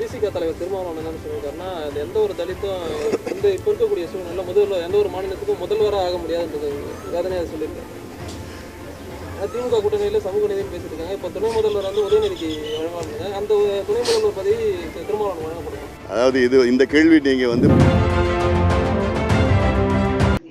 விசிக தலைவர் திருமாவளவன் என்ன சொல்லியிருக்காருன்னா அது எந்த ஒரு தலித்தும் இந்த இப்போ இருக்கக்கூடிய சூழ்நிலை முதல்வர் எந்த ஒரு மாநிலத்துக்கும் முதல்வராக ஆக முடியாதுன்றது வேதனையாக சொல்லியிருக்காரு. திமுக கூட்டணியில் சமூக நீதினு பேசியிருக்காங்க. இப்போ துணை முதல்வர் வந்து உதயநிதிக்கு வழங்கலாம் அந்த துணை முதல்வர் பதவி திருமாவளவன் வழங்கப்படும் அதாவது இது இந்த கேள்வி நீங்கள் வந்து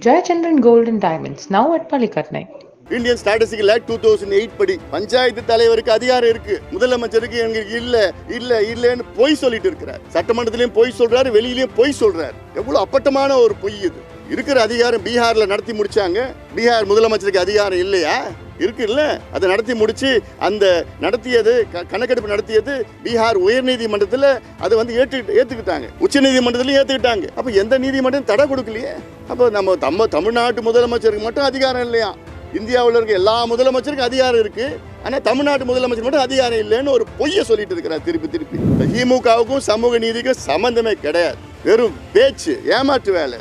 Jayachandran Gold and Diamonds, now at Palikatnai. Indian statistical act two thousand eight படி பஞ்சாயத்து தலைவருக்கு அதிகாரம் இருக்கு. முதலமைச்சருக்கு எங்களுக்கு இல்ல இல்ல இல்லன்னு பொய் சொல்லிட்டு இருக்கிறார். சட்டமன்றத்திலயும் பொய் சொல்றாரு வெளியிலயும் பொய் சொல்றாரு. எவ்வளவு அப்பட்டமான ஒரு பொய் இது. இருக்கிற அதிகாரம் பீகார்ல நடத்தி முடிச்சாங்க. பீகார் முதலமைச்சருக்கு அதிகாரம் இல்லையா? இருக்கு இல்ல அதை நடத்தி முடிச்சு அந்த நடத்தியது க- கணக்கெடுப்பு நடத்தியது பீகார் உயர்நீதிமன்றத்தில் அதை வந்து ஏற்று ஏத்துக்கிட்டாங்க. உச்ச ஏற்றுக்கிட்டாங்க ஏத்துக்கிட்டாங்க. அப்ப எந்த நீதிமன்றம் தடை கொடுக்கலையே? அப்போ நம்ம நம்ம தமிழ்நாட்டு முதலமைச்சருக்கு மட்டும் அதிகாரம் இல்லையா? இந்தியாவில் இருக்க எல்லா முதலமைச்சருக்கும் அதிகாரம் இருக்கு. ஆனால் தமிழ்நாட்டு முதலமைச்சர் மட்டும் அதிகாரம் இல்லைன்னு ஒரு பொய்யை சொல்லிட்டு இருக்கிறார் திருப்பி திருப்பி. திமுகவுக்கும் சமூக நீதிக்கும் சம்பந்தமே கிடையாது. வெறும் பேச்சு ஏமாற்று வேலை.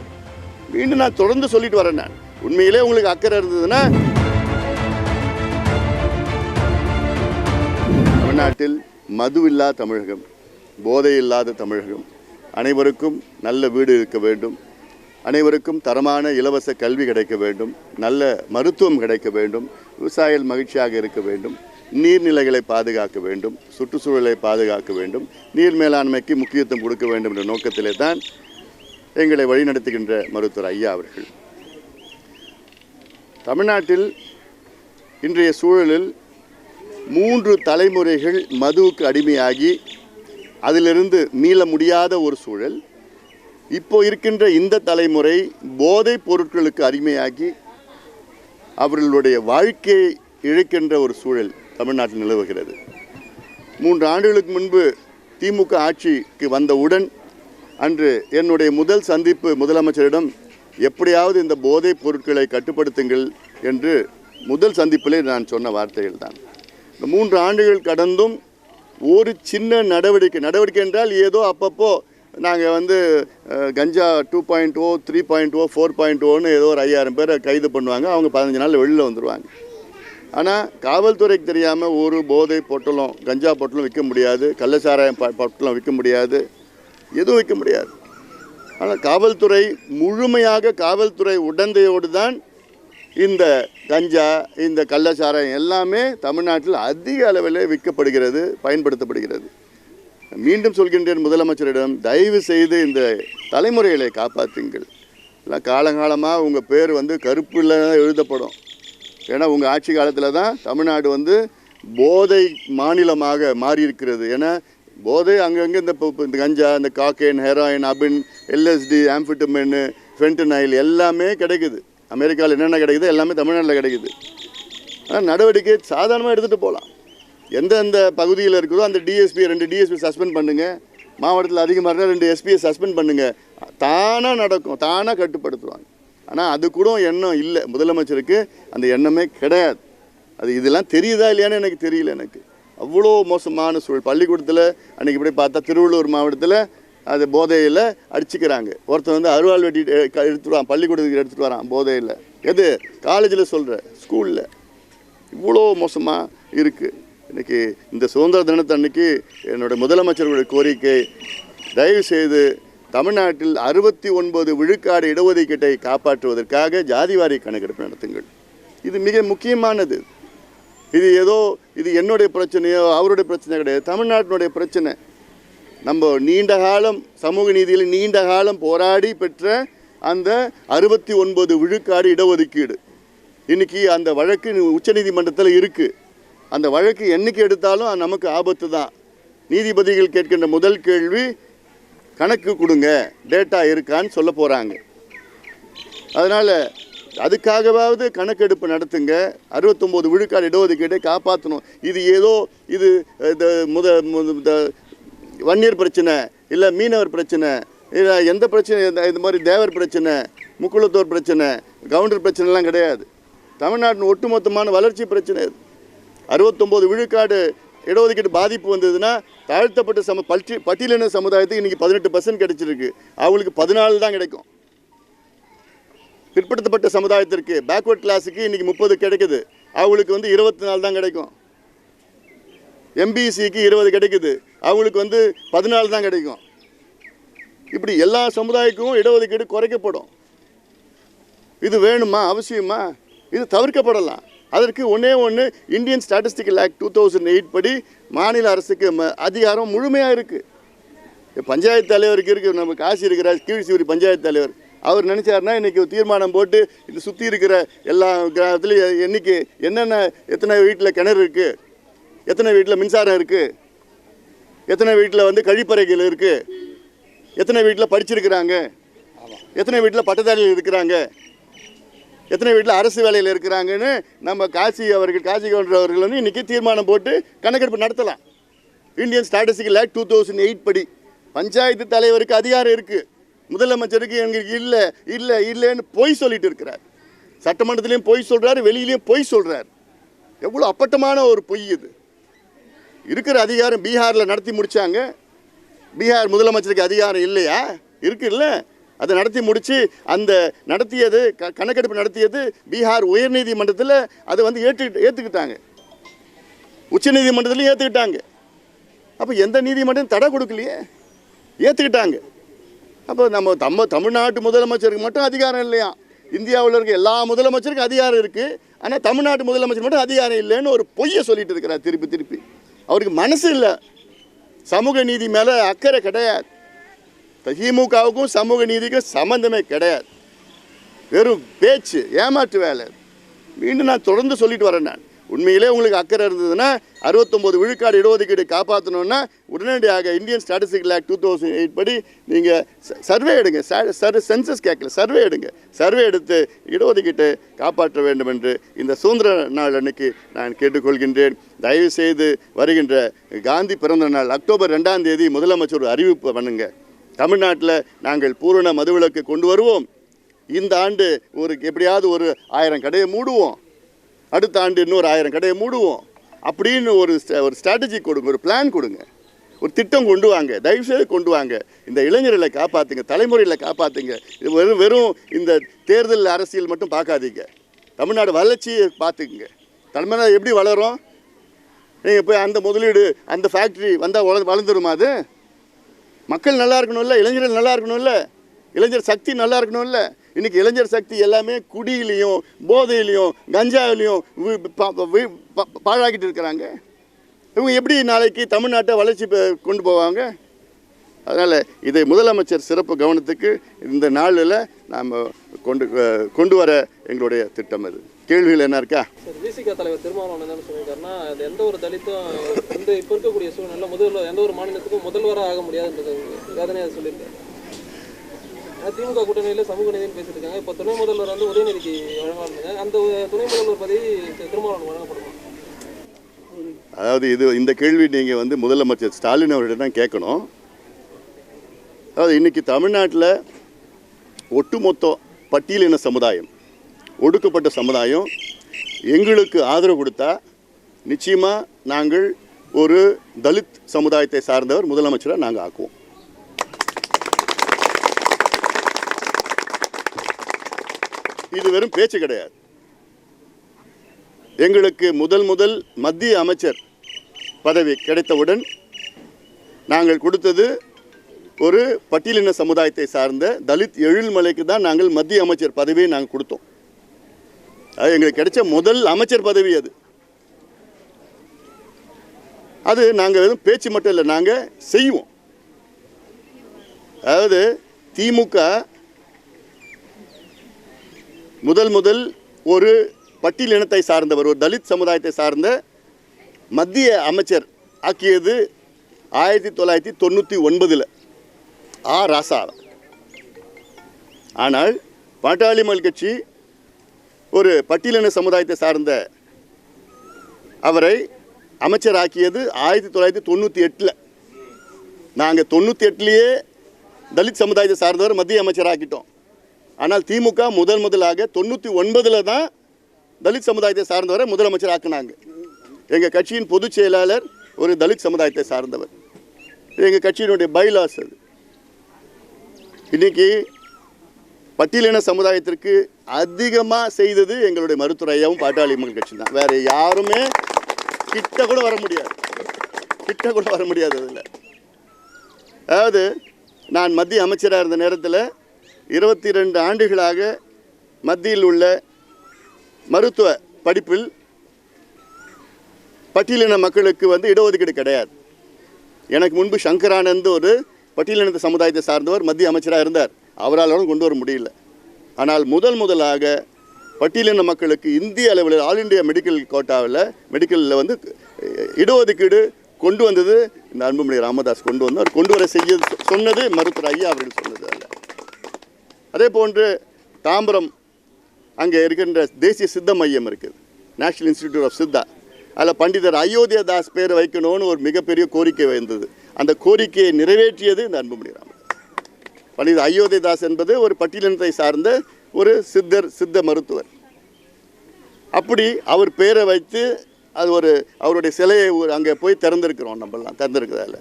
மீண்டும் நான் தொடர்ந்து சொல்லிட்டு வரேன் நான். உண்மையிலே உங்களுக்கு அக்கறை இருந்ததுன்னா தமிழ்நாட்டில் மது இல்லா தமிழகம் போதை இல்லாத தமிழகம் அனைவருக்கும் நல்ல வீடு இருக்க வேண்டும். அனைவருக்கும் தரமான இலவச கல்வி கிடைக்க வேண்டும் நல்ல மருத்துவம் கிடைக்க வேண்டும் விவசாயிகள் மகிழ்ச்சியாக இருக்க வேண்டும் நீர்நிலைகளை பாதுகாக்க வேண்டும் சுற்றுச்சூழலை பாதுகாக்க வேண்டும் நீர் மேலாண்மைக்கு முக்கியத்துவம் கொடுக்க வேண்டும் என்ற நோக்கத்திலே தான் எங்களை வழிநடத்துகின்ற மருத்துவர் ஐயா அவர்கள். தமிழ்நாட்டில் இன்றைய சூழலில் மூன்று தலைமுறைகள் மதுவுக்கு அடிமையாகி அதிலிருந்து மீள முடியாத ஒரு சூழல். இப்போ இருக்கின்ற இந்த தலைமுறை போதைப் பொருட்களுக்கு அடிமையாகி அவர்களுடைய வாழ்க்கையை இழைக்கின்ற ஒரு சூழல் தமிழ்நாட்டில் நிலவுகிறது. மூன்று ஆண்டுகளுக்கு முன்பு திமுக ஆட்சிக்கு வந்தவுடன் அன்று என்னுடைய முதல் சந்திப்பு முதலமைச்சரிடம் எப்படியாவது இந்த போதைப் பொருட்களை கட்டுப்படுத்துங்கள் என்று முதல் சந்திப்பிலே நான் சொன்ன வார்த்தைகள் தான் இந்த மூன்று ஆண்டுகள் கடந்தும் ஒரு சின்ன நடவடிக்கை நடவடிக்கை என்றால் ஏதோ அப்பப்போ நாங்கள் வந்து கஞ்சா two point o three point o four point ஓன்னு ஏதோ ஒரு ஐயாயிரம் பேரை கைது பண்ணுவாங்க. அவங்க பதினஞ்சு நாளில் வெளியில் வந்துடுவாங்க ஆனால் காவல்துறைக்கு தெரியாமல் ஒரு போதை பொட்டலம் கஞ்சா பொட்டலம் விற்க முடியாது. கள்ளச்சாராயம் ப- பொட்டலம் விற்க முடியாது. எதுவும் விற்க முடியாது. ஆனால் காவல்துறை முழுமையாக காவல்துறை உடந்தையோடு தான் இந்த கஞ்சா இந்த கள்ளச்சாராயம் எல்லாமே தமிழ்நாட்டில் அதிக அளவில் விற்கப்படுகிறது பயன்படுத்தப்படுகிறது. மீண்டும் சொல்கின்றேன் முதலமைச்சரிடம் தயவு செய்து இந்த தலைமுறைகளை காப்பாற்றுங்கள். எல்லாம் காலங்காலமாக உங்கள் பேர் வந்து கருப்பில் எழுதப்படும். ஏன்னா உங்கள் ஆட்சி காலத்தில் தான் தமிழ்நாடு வந்து போதை மாநிலமாக மாறியிருக்கிறது. ஏன்னா போதை அங்கங்கே இந்த இந்த கஞ்சா இந்த காக்கேன் ஹெராயின் அபின் எல்எஸ்டி ஆம்ஃபிட்டமின் ஃபென்டனைல் எல்லாமே கிடைக்குது. அமெரிக்காவில் என்னென்ன கிடைக்குது எல்லாமே தமிழ்நாட்டில் கிடைக்குது. ஆனால் நடவடிக்கை சாதாரணமாக எடுத்துகிட்டு போகலாம். எந்தெந்த பகுதியில் இருக்குதோ அந்த டிஎஸ்பி ரெண்டு டிஎஸ்பி சஸ்பெண்ட் பண்ணுங்கள் மாவட்டத்தில் அதிகமாக இருந்தால் ரெண்டு எஸ்பியை சஸ்பெண்ட் பண்ணுங்கள் தானாக நடக்கும். தானாக கட்டுப்படுத்துவாங்க. ஆனால் அது கூட எண்ணம் இல்லை. முதலமைச்சருக்கு அந்த எண்ணமே கிடையாது. அது இதெல்லாம் தெரியுதா இல்லையான்னு எனக்கு தெரியல எனக்கு. அவ்வளோ மோசமான சூழல். பள்ளிக்கூடத்தில் அன்றைக்கி இப்படி பார்த்தா திருவள்ளூர் மாவட்டத்தில் அது போதையில் அடிச்சுக்கிறாங்க. ஒருத்தன் வந்து அருவாள் வெட்டி க- எடுத்துட்டு வரான். பள்ளிக்கூடத்துக்கு எடுத்துகிட்டு வரான். போதையில். எது? காலேஜில் சொல்கிற ஸ்கூலில் இவ்வளோ மோசமாக இருக்குது இன்னைக்கு இந்த சுதந்திர தினத்தன்னைக்கு என்னுடைய முதலமைச்சர்களுடைய கோரிக்கை. தயவு செய்து தமிழ்நாட்டில் அறுபத்தி ஒன்பது விழுக்காடு இடஒதுக்கீட்டை காப்பாற்றுவதற்காக ஜாதிவாரி கணக்கெடுப்பு நடத்துங்கள். இது மிக முக்கியமானது. இது ஏதோ இது என்னுடைய பிரச்சனையோ அவருடைய பிரச்சனை கிடையாது. தமிழ்நாட்டினுடைய பிரச்சனை. நம்ம நீண்ட காலம் சமூக நீதியில் நீண்ட காலம் போராடி பெற்ற அந்த அறுபத்தி ஒன்பது விழுக்காடு இடஒதுக்கீடு. இன்றைக்கி அந்த வழக்கு உச்சநீதிமன்றத்தில் இருக்குது அந்த வழக்கு என்றைக்கு எடுத்தாலும் அது நமக்கு ஆபத்து தான். நீதிபதிகள் கேட்கின்ற முதல் கேள்வி கணக்கு கொடுங்க டேட்டா இருக்கான்னு சொல்ல போகிறாங்க அதனால் அதுக்காகவாவது கணக்கெடுப்பு நடத்துங்க. அறுபத்தொம்போது விழுக்காடு இடஒதுக்கீட்டை காப்பாற்றணும் இது ஏதோ இது இந்த முத இந்த வன்னியர் பிரச்சனை இல்லை மீனவர் பிரச்சனை இல்லை எந்த பிரச்சனை இந்த இது மாதிரி தேவர் பிரச்சனை முக்குளத்தோர் பிரச்சனை கவுண்டர் பிரச்சனைலாம் கிடையாது. தமிழ்நாட்டின் ஒட்டுமொத்தமான வளர்ச்சி பிரச்சனை அறுபத்தொம்போது விழுக்காடு இடஒதுக்கீடு பாதிப்பு வந்ததுன்னா தாழ்த்தப்பட்ட சம பட்டி பட்டியலின சமுதாயத்துக்கு இன்றைக்கி பதினெட்டு பர்சன்ட் கிடைச்சிருக்கு. அவங்களுக்கு பதினாலு தான் கிடைக்கும். பிற்படுத்தப்பட்ட சமுதாயத்திற்கு பேக்வர்ட் கிளாஸுக்கு இன்றைக்கி முப்பது கிடைக்குது. அவங்களுக்கு வந்து இருபத்தி நாலு தான் கிடைக்கும். எம்பிசிக்கு இருபது கிடைக்குது. அவங்களுக்கு வந்து பதினாலு தான் கிடைக்கும். இப்படி எல்லா சமுதாயக்கும் இடஒதுக்கீடு குறைக்கப்படும். இது வேணுமா? அவசியமா? இது தவிர்க்கப்படலாம். அதற்கு ஒன்றே ஒன்று Indian statistical act two thousand eight படி மாநில அரசுக்கு ம- அதிகாரம் முழுமையாக இருக்குது பஞ்சாயத்து தலைவருக்கு இருக்குது நம்ம காசி இருக்கிற கீழ்சிவரி பஞ்சாயத்து தலைவர். அவர் நினச்சாருன்னா இன்றைக்கி தீர்மானம் போட்டு இது சுற்றி இருக்கிற எல்லா கிராமத்துலேயும் என்றைக்கு என்னென்ன எத்தனை வீட்டில் கிணறு இருக்குது எத்தனை வீட்டில் மின்சாரம் இருக்குது எத்தனை வீட்டில் வந்து கழிப்பறைகள் இருக்குது எத்தனை வீட்டில் படிச்சிருக்கிறாங்க எத்தனை வீட்டில் பட்டதாரிகள் இருக்கிறாங்க எத்தனை வீட்டில் அரசு வேலையில் இருக்கிறாங்கன்னு நம்ம காசி அவர்கள் காசி கவுண்டர் அவர்கள் வந்து இன்றைக்கி தீர்மானம் போட்டு கணக்கெடுப்பு நடத்தலாம். Indian statistical act two thousand eight படி. பஞ்சாயத்து தலைவருக்கு அதிகாரம் இருக்குது முதலமைச்சருக்கு எங்களுக்கு இல்லை இல்லை இல்லைன்னு பொய் சொல்லிட்டு இருக்கிறார். சட்டமன்றத்திலையும் பொய் சொல்கிறார் வெளியிலையும் பொய் சொல்கிறார் எவ்வளோ அப்பட்டமான ஒரு பொய் இது. இருக்கிற அதிகாரம் பீகாரில் நடத்தி முடித்தாங்க பீகார் முதலமைச்சருக்கு அதிகாரம் இல்லையா? இருக்குல்ல? அதை நடத்தி முடித்து அந்த நடத்தியது க கணக்கெடுப்பு நடத்தியது பீகார் உயர்நீதிமன்றத்தில் அதை வந்து ஏற்று ஏற்றுக்கிட்டாங்க உச்சநீதிமன்றத்துலையும் ஏற்றுக்கிட்டாங்க அப்போ எந்த நீதிமன்றம் தடை கொடுக்கலையே? ஏற்றுக்கிட்டாங்க அப்போ நம்ம தம்ம தமிழ்நாட்டு முதலமைச்சருக்கு மட்டும் அதிகாரம் இல்லையா? இந்தியாவில் இருக்க எல்லா முதலமைச்சருக்கும் அதிகாரம் இருக்குது ஆனால் தமிழ்நாட்டு முதலமைச்சர் மட்டும் அதிகாரம் இல்லைன்னு ஒரு பொய்யை சொல்லிட்டு இருக்கிறார் திருப்பி திருப்பி. அவருக்கு மனசு இல்லை. சமூக நீதி மேலே அக்கறை கிடையாது. திமுகவுக்கும் சமூக நீதிக்கும் சம்மந்தமே கிடையாது. வெறும் பேச்சு ஏமாற்று வேலை மீண்டும் நான் தொடர்ந்து சொல்லிட்டு வரேன் நான். உண்மையிலே உங்களுக்கு அக்கறை இருந்ததுன்னா அறுபத்தொம்போது விழுக்காடு இடஒதுக்கீடு காப்பாற்றணுன்னா உடனடியாக Indian statistical act two thousand eight படி நீங்கள் சர்வே எடுங்க. சர் சென்சஸ் கேட்கல. சர்வே எடுங்க. சர்வே எடுத்து இடஒதுக்கீட்டை காப்பாற்ற வேண்டும் என்று இந்த சுதந்திர நாள் அன்னைக்கு நான் கேட்டுக்கொள்கின்றேன். தயவு செய்து வருகின்ற காந்தி பிறந்த நாள் அக்டோபர் ரெண்டாம் தேதி முதலமைச்சர் ஒரு அறிவிப்பு பண்ணுங்கள் தமிழ்நாட்டில் நாங்கள் பூரண மதுவிலக்கு கொண்டு வருவோம். இந்த ஆண்டு ஒரு எப்படியாவது ஒரு ஆயிரம் கடையை மூடுவோம். அடுத்த ஆண்டு இன்னொரு ஆயிரம் கடையை மூடுவோம். அப்படின்னு ஒரு ஸ்ட- ஒரு ஸ்ட்ராட்டஜி கொடுங்க ஒரு பிளான் கொடுங்க. ஒரு திட்டம் கொண்டு வாங்க தயவுசெய்து கொண்டு வாங்க. இந்த இளைஞர்களை காப்பாற்றுங்க தலைமுறையில் காப்பாற்றுங்க இது வெறும் வெறும் இந்த தேர்தல் அரசியல் மட்டும் பார்க்காதீங்க. தமிழ்நாடு வளர்ச்சியை பார்த்துக்குங்க. தமிழ்நாடு எப்படி வளரும்? நீங்கள் போய் அந்த முதலீடு அந்த ஃபேக்ட்ரி வந்தால் வள வளர்ந்துருமா அது? மக்கள் நல்லா இருக்கணும்ல இளைஞர்கள் நல்லா இருக்கணும்ல இளைஞர் சக்தி நல்லா இருக்கணும்ல. இன்னைக்கு இளைஞர் சக்தி எல்லாமே குடியிலையும் போதையிலையும் கஞ்சாவிலையும் பாழாக்கிட்டு இருக்கிறாங்க. இவங்க எப்படி நாளைக்கு தமிழ்நாட்டை வளர்ச்சி கொண்டு போவாங்க? அதனால் இதை முதலமைச்சர் சிறப்பு கவனத்துக்கு இந்த நாளில் நாம் கொண்டு கொண்டு வர எங்களுடைய திட்டம் அது. கேள்விகள் என்ன இருக்கா? சார் விசிக தலைவர் திருமாவளவன் என்ன சொல்லியிருக்காருன்னா அது எந்த ஒரு தலித்தும் இந்த இப்போ இருக்கக்கூடிய சூழ்நிலை முதல்வர் எந்த ஒரு மாநிலத்துக்கும் முதல்வராக ஆக முடியாதுன்றது வேதனையை சொல்லியிருக்காரு. திமுக கூட்டணியில் சமூக நீதினு பேசிட்டு இருக்காங்க இப்போ துணை முதல்வர் வந்து உதயநிதிக்கு வழங்கலாம்னு அந்த துணை முதல்வர் பதவி திருமாவளவன் வழங்கப்படுமா? அதாவது இது இந்த கேள்வி நீங்கள் வந்து முதலமைச்சர் ஸ்டாலின் அவர்கிட்ட தான் கேட்கணும். அதாவது இன்னைக்கு தமிழ்நாட்டில் ஒட்டுமொத்த பட்டியலின சமுதாயம் ஒடுக்கப்பட்ட சமுதாயம் எங்களுக்கு ஆதரவு கொடுத்தா நிச்சயமாக நாங்கள் ஒரு தலித் சமுதாயத்தை சார்ந்தவர் முதலமைச்சராக நாங்கள் ஆக்குவோம். இது வெறும் பேச்சு கிடையாது. எங்களுக்கு முதல் முதல் மத்திய அமைச்சர் பதவி கிடைத்தவுடன் நாங்கள் கொடுத்தது ஒரு பட்டியலின சமுதாயத்தை சார்ந்த தலித் எழில்மலைக்கு தான் நாங்கள் மத்திய அமைச்சர் பதவியை நாங்கள் கொடுத்தோம். அது எங்களுக்கு கிடைச்ச முதல் அமைச்சர் பதவி அது. அது நாங்கள் எதுவும் பேச்சு மட்டும் இல்லை நாங்கள் செய்வோம். அதாவது திமுக முதல் முதல் ஒரு பட்டியலினத்தை சார்ந்தவர் ஒரு தலித் சமுதாயத்தை சார்ந்த மத்திய அமைச்சர் ஆக்கியது ஆயிரத்தி தொள்ளாயிரத்தி தொண்ணூற்றி ஒன்பதில். ஆ ராசா. ஆனால் பாட்டாளி மல் கட்சி ஒரு பட்டியலின சமுதாயத்தை சார்ந்த அவரை அமைச்சராக்கியது ஆயிரத்தி தொள்ளாயிரத்தி தொண்ணூற்றி எட்டில். நாங்கள் தொண்ணூற்றி எட்டுலேயே தலித் சமுதாயத்தை சார்ந்தவர் மத்திய அமைச்சராக்கிட்டோம். ஆனால் திமுக முதல் முதலாக தொண்ணூற்றி ஒன்பதில் தான் தலித் சமுதாயத்தை சார்ந்தவரை முதலமைச்சர் ஆக்குனாங்க எங்கள் கட்சியின் பொதுச் செயலாளர் ஒரு தலித் சமுதாயத்தை சார்ந்தவர். எங்கள் கட்சியினுடைய பைலாஸ் அது. இன்னைக்கு பட்டியலின சமுதாயத்திற்கு அதிகமாக செய்தது எங்களுடைய மருத்துவரையாவும் பாட்டாளி மக்கள் கட்சி தான் வேற யாருமே கிட்ட கூட வர முடியாது. கிட்ட கூட வர முடியாது அதில். அதாவது நான் மத்திய அமைச்சராக இருந்த நேரத்தில் இருபத்தி ரெண்டு ஆண்டுகளாக மத்தியில் உள்ள மருத்துவ படிப்பில் பட்டியலின மக்களுக்கு வந்து இடஒதுக்கீடு கிடையாது. எனக்கு முன்பு சங்கரானந்த் ஒரு பட்டியலினத்த சமுதாயத்தை சார்ந்தவர் மத்திய அமைச்சராக இருந்தார். அவராலும் கொண்டு வர முடியல. ஆனால் முதல் முதலாக பட்டியலின மக்களுக்கு இந்திய அளவில் ஆல் இந்தியா மெடிக்கல் கோட்டாவில் மெடிக்கலில் வந்து இடஒதுக்கீடு கொண்டு வந்தது இந்த அன்புமணி ராமதாஸ் கொண்டு வந்தார். கொண்டு வர செய்ய சொன்னது மருத்துவர் ஐயா அவர்கள் சொன்னது அல்ல. அதே போன்று தாம்பரம் அங்கே இருக்கின்ற தேசிய சித்த மையம் இருக்குது. நேஷனல் இன்ஸ்டிடியூட் ஆஃப் சித்தா அதில் பண்டிதர் அயோத்தியா தாஸ் பேர் வைக்கணும்னு ஒரு மிகப்பெரிய கோரிக்கை வந்தது. அந்த கோரிக்கையை நிறைவேற்றியது இந்த அன்புமணி ராமன். பண்டித அயோத்தியா தாஸ் என்பது ஒரு பட்டியலினத்தை சார்ந்த ஒரு சித்தர் சித்த மருத்துவர். அப்படி அவர் பேரை வைத்து அது ஒரு அவருடைய சிலையை ஒரு அங்கே போய் திறந்திருக்கிறோம் நம்மளாம் திறந்திருக்கிறதால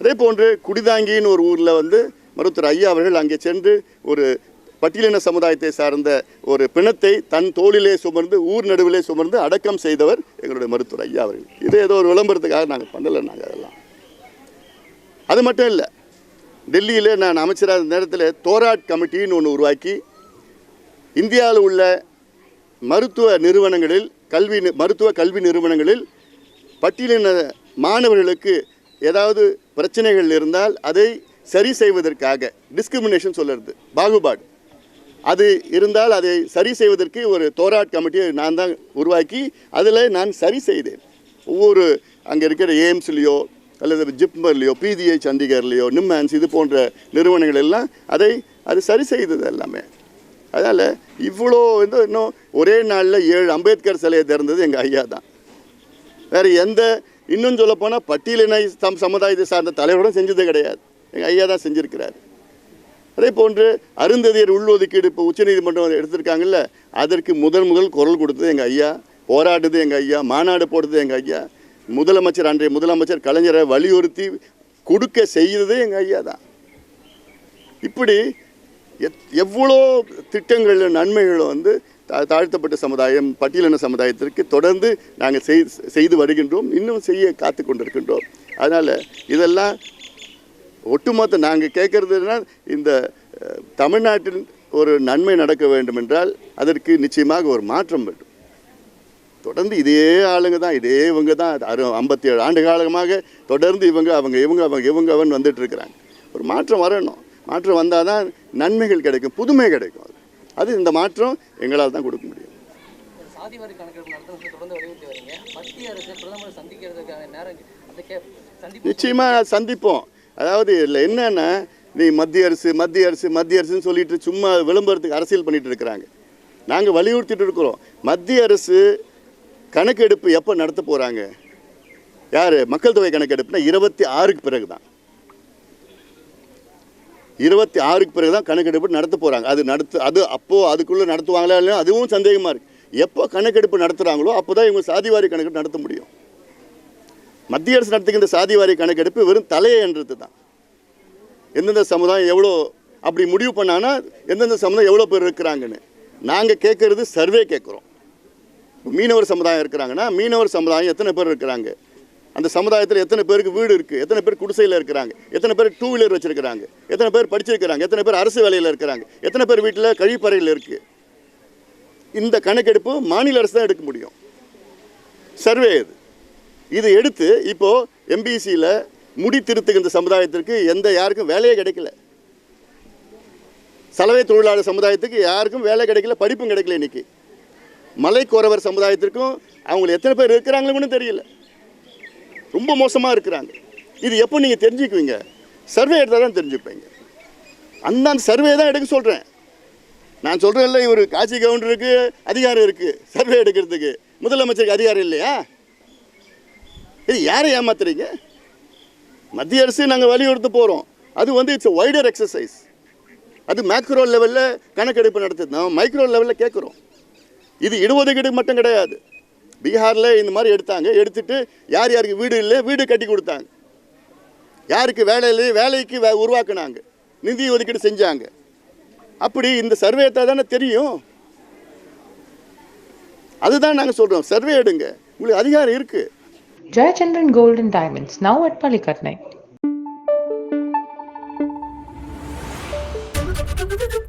அதே போன்று குடிதாங்கின்னு ஒரு ஊரில் வந்து மருத்துவர் ஐயா அவர்கள் அங்கே சென்று ஒரு பட்டியலின சமுதாயத்தை சார்ந்த ஒரு பிணத்தை தன் தோளிலே சுமர்ந்து ஊர் நடுவிலே சுமர்ந்து அடக்கம் செய்தவர் எங்களுடைய மருத்துவர் ஐயா அவர்கள். இது ஏதோ ஒரு விளம்பரத்துக்காக நாங்கள் பண்ணலை நாங்கள் அதெல்லாம் அது மட்டும் இல்லை டெல்லியில் நான் அமைச்சராக இருந்த நேரத்தில் தோராட் கமிட்டின்னு ஒன்று உருவாக்கி இந்தியாவில் உள்ள மருத்துவ நிறுவனங்களில் கல்வி மருத்துவ கல்வி நிறுவனங்களில் பட்டியலின மாணவர்களுக்கு ஏதாவது பிரச்சனைகள் இருந்தால் அதை சரி செய்வதற்காக டிஸ்கிரிமினேஷன் சொல்லுறது பாகுபாடு. அது இருந்தால் அதை சரி செய்வதற்கு ஒரு தோராட் கமிட்டியை நான் தான் உருவாக்கி அதில் நான் சரி செய்தேன். ஒவ்வொரு அங்கே இருக்கிற எய்ம்ஸ்லேயோ அல்லது ஜிப்மர்லேயோ பிதிஐ சண்டிகர்லேயோ நிம்மான்ஸ் இது போன்ற நிறுவனங்கள் எல்லாம் அதை அது சரி செய்தது எல்லாமே. அதனால் இவ்வளோ வந்து இன்னும் ஒரே நாளில் ஏழு அம்பேத்கர் சிலையை திறந்தது எங்கள் ஐயா தான். வேறு எந்த இன்னும் சொல்லப்போனால் பட்டியலினை சம் சமுதாயத்தை சார்ந்த தலைவரும் செஞ்சது கிடையாது. எங்கள் ஐயா தான் செஞ்சுருக்கிறார். அதே போன்று அருந்ததியர் உள்ஒதுக்கீடு இப்போ உச்சநீதிமன்றம் எடுத்திருக்காங்கல்ல அதற்கு முதல் முதல் குரல் கொடுத்தது எங்கள் ஐயா போராடுது எங்கள் ஐயா மாநாடு போடுறது எங்கள் ஐயா முதலமைச்சர் அன்றைய முதலமைச்சர் கலைஞரை வலியுறுத்தி கொடுக்க செய்ததே எங்கள் ஐயா தான். இப்படி எத் எவ்வளோ திட்டங்கள் நன்மைகளும் வந்து தா- தாழ்த்தப்பட்ட சமுதாயம் பட்டியலின சமுதாயத்திற்கு தொடர்ந்து நாங்கள் செய் செய்து வருகின்றோம் இன்னும் செய்ய காத்து கொண்டிருக்கின்றோம். அதனால் இதெல்லாம் ஒட்டுமொத்த நாங்கள் கேட்குறதுனா இந்த தமிழ்நாட்டின் தமிழ்நாட்டில் ஒரு நன்மை நடக்க வேண்டும் என்றால் அதற்கு நிச்சயமாக ஒரு மாற்றம் வேண்டும். தொடர்ந்து இதே ஆளுங்க தான் இதே இவங்க தான். அறு ஐம்பத்தி ஏழு ஆண்டு காலமாக தொடர்ந்து இவங்க அவங்க இவங்க அவங்க இவங்க அவன் வந்துட்டு இருக்கிறாங்க. ஒரு மாற்றம் வரணும். மாற்றம் வந்தால் தான் நன்மைகள் கிடைக்கும் புதுமை கிடைக்கும். அது. அது இந்த மாற்றம் எங்களால் தான் கொடுக்க முடியும். சாதிவாரி கணக்கெடுப்பு நடத்துறது தொடர்ந்து வலியுறுத்தி வரீங்க. மத்திய அரசு பிரதமர் சந்திக்கிறதுக்கான நேரம் அந்த கே சந்திப்பு நிச்சயமாக சந்திப்போம். அதாவது இதில் என்னன்னா நீ மத்திய அரசு மத்திய அரசு மத்திய அரசுன்னு சொல்லிட்டு சும்மா விளம்பரத்துக்கு அரசியல் பண்ணிட்டு இருக்கிறாங்க. நாங்கள் வலியுறுத்திட்டு இருக்கிறோம். மத்திய அரசு கணக்கெடுப்பு எப்போ நடத்த போகிறாங்க யார்? மக்கள் தொகை கணக்கெடுப்புனா இருபத்தி ஆறுக்கு பிறகு தான் இருபத்தி ஆறுக்கு பிறகு தான் கணக்கெடுப்பு நடத்த போகிறாங்க அது நடத்து அது அப்போது அதுக்குள்ளே நடத்துவாங்களா இல்லையா? அதுவும் சந்தேகமாக இருக்குது எப்போ கணக்கெடுப்பு நடத்துகிறாங்களோ அப்போ தான் இவங்க சாதிவாரி கணக்கெடுப்பு நடத்த முடியும். மத்திய அரசு நடத்துகின்ற சாதிவாரி கணக்கெடுப்பு வெறும் தலையன்றது தான் எந்தெந்த சமுதாயம் எவ்வளோ அப்படி முடிவு பண்ணாங்கன்னா எந்தெந்த சமுதாயம் எவ்வளோ பேர் இருக்கிறாங்கன்னு. நாங்கள் கேட்குறது சர்வே கேட்குறோம். மீனவர் சமுதாயம் இருக்கிறாங்கன்னா மீனவர் சமுதாயம் எத்தனை பேர் இருக்கிறாங்க? அந்த சமுதாயத்தில் எத்தனை பேருக்கு வீடு இருக்குது எத்தனை பேர் குடிசையில் இருக்கிறாங்க? எத்தனை பேர் டூ வீலர் வச்சுருக்கிறாங்க? எத்தனை பேர் படிச்சிருக்கிறாங்க? எத்தனை பேர் அரசு வேலையில் இருக்கிறாங்க? எத்தனை பேர் வீட்டில் கழிப்பறையில் இருக்குது இந்த கணக்கெடுப்பு மாநில அரசு தான் எடுக்க முடியும். சர்வே இது. இது எடுத்து இப்போது எம்பிசியில் முடி திருத்துகின்ற சமுதாயத்திற்கு எந்த யாருக்கும் வேலையே கிடைக்கல. சலவை தொழிலாளர் சமுதாயத்துக்கு யாருக்கும் வேலை கிடைக்கல படிப்பும் கிடைக்கல இன்றைக்கி மலைக்கோரவர் சமுதாயத்திற்கும் அவங்க எத்தனை பேர் இருக்கிறாங்களுன்னு தெரியல. ரொம்ப மோசமாக இருக்கிறாங்க. இது எப்போ நீங்கள் தெரிஞ்சுக்குவீங்க? சர்வே எடுத்தால் தான் தெரிஞ்சுப்பீங்க. அந்த அந்த சர்வே தான் எடுக்க சொல்கிறேன் நான் சொல்கிறேன்ல இவர் காட்சி கவுண்டருக்கு அதிகாரம் இருக்குது சர்வே எடுக்கிறதுக்கு. முதலமைச்சருக்கு அதிகாரம் இல்லையா? இது யாரை ஏமாத்துறீங்க? மத்திய அரசு நாங்கள் வலியுறுத்த போகிறோம் அது வந்து இட்ஸ் ஒய்டர் எக்ஸசைஸ் அது மேக்ரோ லெவலில் கணக்கெடுப்பு நடத்துது. நம்ம மைக்ரோ லெவலில் கேட்குறோம் இது இடஒதுக்கீடு மட்டும் கிடையாது. பீகாரில் இந்த மாதிரி எடுத்தாங்க. எடுத்துட்டு யார் யாருக்கு வீடு இல்லை வீடு கட்டி கொடுத்தாங்க. யாருக்கு வேலை இல்லை வேலைக்கு வே உருவாக்குனாங்க. நிதி ஒதுக்கீடு செஞ்சாங்க. அப்படி இந்த சர்வே தானே தெரியும். அதுதான் நாங்கள் சொல்கிறோம் சர்வே எடுங்க. உங்களுக்கு அதிகாரம் இருக்குது Jayachandran golden diamonds now at at Thank you.